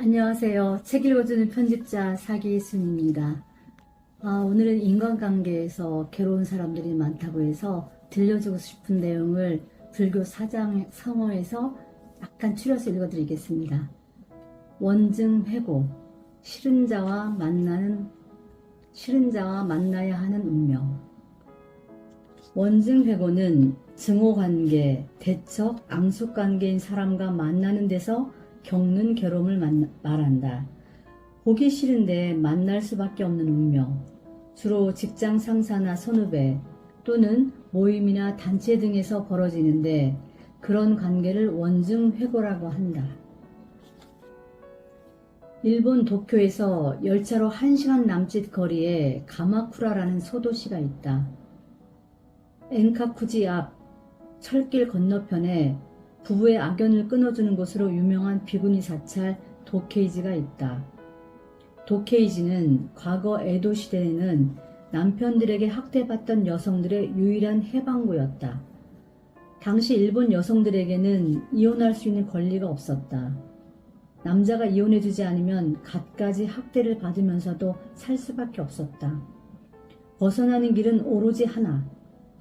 안녕하세요. 책 읽어주는 편집자 사기순입니다. 아, 오늘은 인간관계에서 괴로운 사람들이 많다고 해서 들려주고 싶은 내용을 불교 사장 성어에서 약간 추려서 읽어드리겠습니다. 원증 회고 싫은 자와 만나는 싫은 자와 만나야 하는 운명. 원증 회고는 증오 관계, 대척, 앙숙 관계인 사람과 만나는 데서 겪는 괴로움을 만- 말한다. 보기 싫은데 만날 수밖에 없는 운명. 주로 직장 상사나 선후배 또는 모임이나 단체 등에서 벌어지는데 그런 관계를 원증 회고라고 한다. 일본 도쿄에서 열차로 1시간 남짓 거리에 가마쿠라라는 소도시가 있다. 엔카쿠지 앞 철길 건너편에 부부의 악연을 끊어주는 곳으로 유명한 비구니 사찰 도케이지가 있다. 도케이지는 과거 에도 시대에는 남편들에게 학대받던 여성들의 유일한 해방구였다. 당시 일본 여성들에게는 이혼할 수 있는 권리가 없었다. 남자가 이혼해주지 않으면 갖가지 학대를 받으면서도 살 수밖에 없었다. 벗어나는 길은 오로지 하나,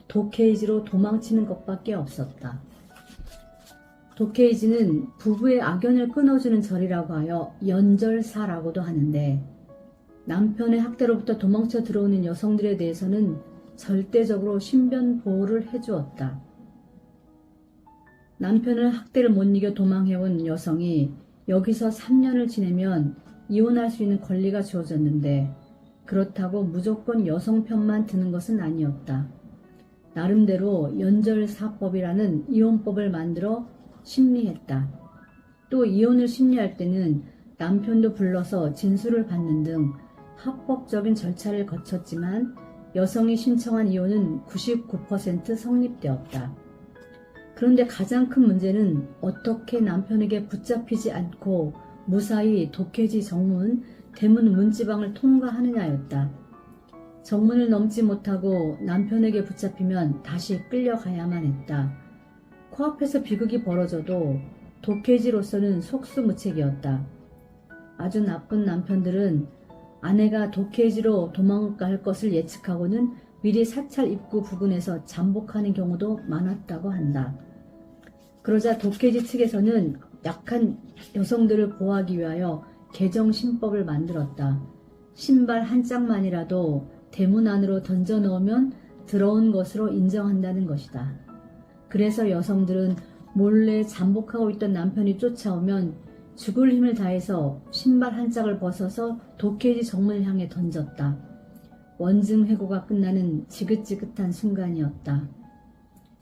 도케이지로 도망치는 것밖에 없었다. 도케이지는 부부의 악연을 끊어주는 절이라고 하여 연절사라고도 하는데 남편의 학대로부터 도망쳐 들어오는 여성들에 대해서는 절대적으로 신변 보호를 해주었다. 남편을 학대를 못 이겨 도망해온 여성이 여기서 3년을 지내면 이혼할 수 있는 권리가 주어졌는데 그렇다고 무조건 여성 편만 드는 것은 아니었다. 나름대로 연절사법이라는 이혼법을 만들어 심리했다. 또 이혼을 심리할 때는 남편도 불러서 진술을 받는 등 합법적인 절차를 거쳤지만 여성이 신청한 이혼은 99% 성립되었다. 그런데 가장 큰 문제는 어떻게 남편에게 붙잡히지 않고 무사히 독해지 정문, 대문 문지방을 통과하느냐였다. 정문을 넘지 못하고 남편에게 붙잡히면 다시 끌려가야만 했다. 코앞에서 비극이 벌어져도 독해지로서는 속수무책이었다. 아주 나쁜 남편들은 아내가 독해지로 도망갈 것을 예측하고는 미리 사찰 입구 부근에서 잠복하는 경우도 많았다고 한다. 그러자 독해지 측에서는 약한 여성들을 보호하기 위하여 개정 신법을 만들었다. 신발 한 짝만이라도 대문 안으로 던져 넣으면 들어온 것으로 인정한다는 것이다. 그래서 여성들은 몰래 잠복하고 있던 남편이 쫓아오면 죽을 힘을 다해서 신발 한 짝을 벗어서 도케지 정문을 향해 던졌다. 원증 회고가 끝나는 지긋지긋한 순간이었다.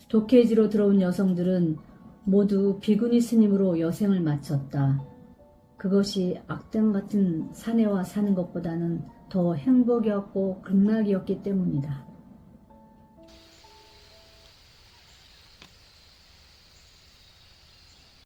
도케지로 들어온 여성들은 모두 비구니 스님으로 여생을 마쳤다. 그것이 악당 같은 사내와 사는 것보다는 더 행복이었고 극락이었기 때문이다.